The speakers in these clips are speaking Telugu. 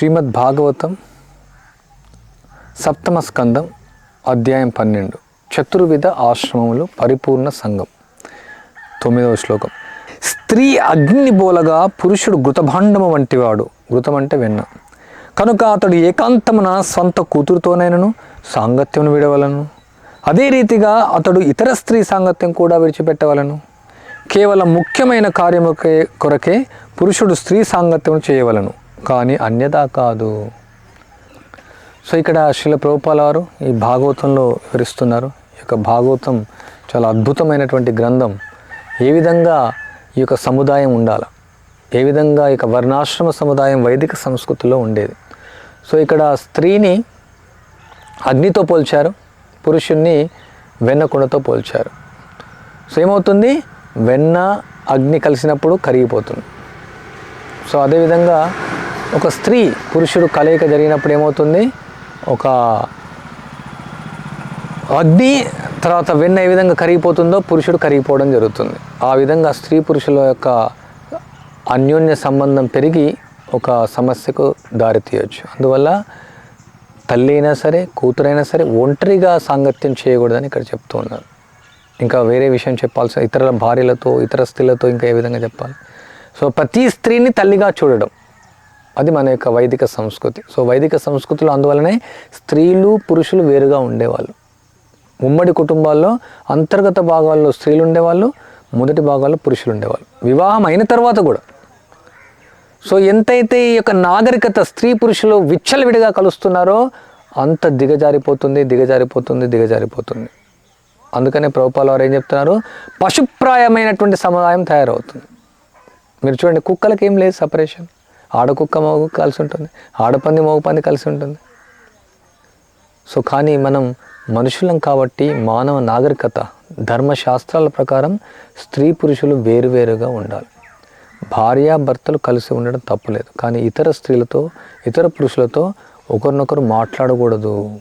శ్రీమద్ భాగవతం సప్తమ స్కందం అధ్యాయం పన్నెండు. చతుర్విధ ఆశ్రమములు పరిపూర్ణ సంఘం. తొమ్మిదవ శ్లోకం. స్త్రీ అగ్నిబోలగా పురుషుడు ఘృతభాండము వంటివాడు. ఘృతం అంటే వెన్న. కనుక అతడు ఏకాంతమున సొంత కూతురుతోనైనను సాంగత్యమును విడవలను. అదే రీతిగా అతడు ఇతర స్త్రీ సాంగత్యం కూడా విడిచిపెట్టవలను. కేవలం ముఖ్యమైన కార్యముకే కొరకే పురుషుడు స్త్రీ సాంగత్యం చేయవలను. కానీ అన్యదా కాదు. సో ఇక్కడ శిల ప్రభుపాల వారు ఈ భాగవతంలో వివరిస్తున్నారు. ఈ యొక్క భాగవతం చాలా అద్భుతమైనటువంటి గ్రంథం. ఏ విధంగా ఈ యొక్క సముదాయం ఉండాలి? ఏ విధంగా ఈ యొక్క వర్ణాశ్రమ సముదాయం వైదిక సంస్కృతిలో ఉండేది? సో ఇక్కడ స్త్రీని అగ్నితో పోల్చారు పురుషుణ్ణి వెన్నకుండతో పోల్చారు. సో ఏమవుతుంది? వెన్న అగ్ని కలిసినప్పుడు కరిగిపోతుంది. సో అదేవిధంగా ఒక స్త్రీ పురుషుడు కలయిక జరిగినప్పుడు ఏమవుతుంది? ఒక అగ్ని తర్వాత వెన్న ఏ విధంగా కరిగిపోతుందో పురుషుడు కరిగిపోవడం జరుగుతుంది. ఆ విధంగా స్త్రీ పురుషుల యొక్క అన్యోన్య సంబంధం పెరిగి ఒక సమస్యకు దారితీయవచ్చు అందువల్ల తల్లి అయినా సరే కూతురైనా సరే ఒంటరిగా సాంగత్యం చేయకూడదని ఇక్కడ చెప్తూ ఉన్నారు. ఇంకా వేరే విషయం చెప్పాల్సిన ఇతరుల భార్యలతో ఇతర స్త్రీలతో ఇంకా ఏ విధంగా చెప్పాలి? సో ప్రతి స్త్రీని తల్లిగా చూడడం. అది మన యొక్క వైదిక సంస్కృతి. సో వైదిక సంస్కృతిలో అందువలనే స్త్రీలు పురుషులు వేరుగా ఉండేవాళ్ళు. ఉమ్మడి కుటుంబాల్లో అంతర్గత భాగాల్లో స్త్రీలు ఉండేవాళ్ళు మొదటి భాగాల్లో పురుషులు ఉండేవాళ్ళు. వివాహం అయిన తర్వాత కూడా. సో ఎంతైతే ఈ యొక్క నాగరికత స్త్రీ పురుషులు విచ్చలవిడిగా కలుస్తున్నారో అంత దిగజారిపోతుంది దిగజారిపోతుంది దిగజారిపోతుంది. అందుకనే ప్రభుపాల వారు ఏం చెప్తున్నారు? పశుప్రాయమైనటువంటి సముదాయం తయారవుతుంది. మీరు చూడండి కుక్కలకి ఏం లేదు సపరేషన్. ఆడకుక్క మగ కలిసి ఉంటుంది ఆడపంది మగపంది కలిసి ఉంటుంది సో కానీ మనం మనుషులం కాబట్టి మానవ నాగరికత ధర్మశాస్త్రాల ప్రకారం స్త్రీ పురుషులు వేరువేరుగా ఉండాలి. భార్యాభర్తలు కలిసి ఉండడం తప్పులేదు. కానీ ఇతర స్త్రీలతో ఇతర పురుషులతో ఒకరినొకరు మాట్లాడకూడదు.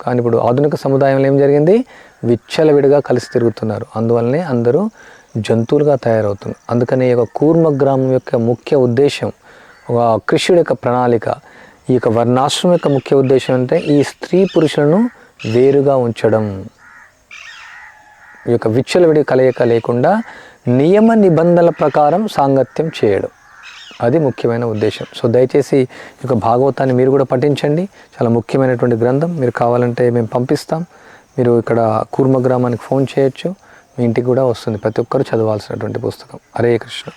కానీ ఇప్పుడు ఆధునిక సముదాయంలో ఏం జరిగింది? విచ్చలవిడిగా కలిసి తిరుగుతున్నారు. అందువల్లనే అందరూ జంతువులుగా తయారవుతున్నారు. అందుకని ఈ యొక్క కూర్మ గ్రామం యొక్క ముఖ్య ఉద్దేశం కృష్ణుడి యొక్క ప్రణాళిక ఈ యొక్క వర్ణాశ్రమం యొక్క ముఖ్య ఉద్దేశం అంటే ఈ స్త్రీ పురుషులను వేరుగా ఉంచడం. ఈ యొక్క విచ్చలవిడి కలయిక లేకుండా నియమ నిబంధనల ప్రకారం సాంగత్యం చేయడం. అది ముఖ్యమైన ఉద్దేశం. సో దయచేసి ఈ యొక్క భాగవతాన్ని మీరు కూడా పఠించండి. చాలా ముఖ్యమైనటువంటి గ్రంథం. మీరు కావాలంటే మేము పంపిస్తాం. మీరు ఇక్కడ కూర్మ గ్రామానికి ఫోన్ చేయొచ్చు. మీ ఇంటికి కూడా వస్తుంది. ప్రతి ఒక్కరు చదవాల్సినటువంటి పుస్తకం. హరే కృష్ణ.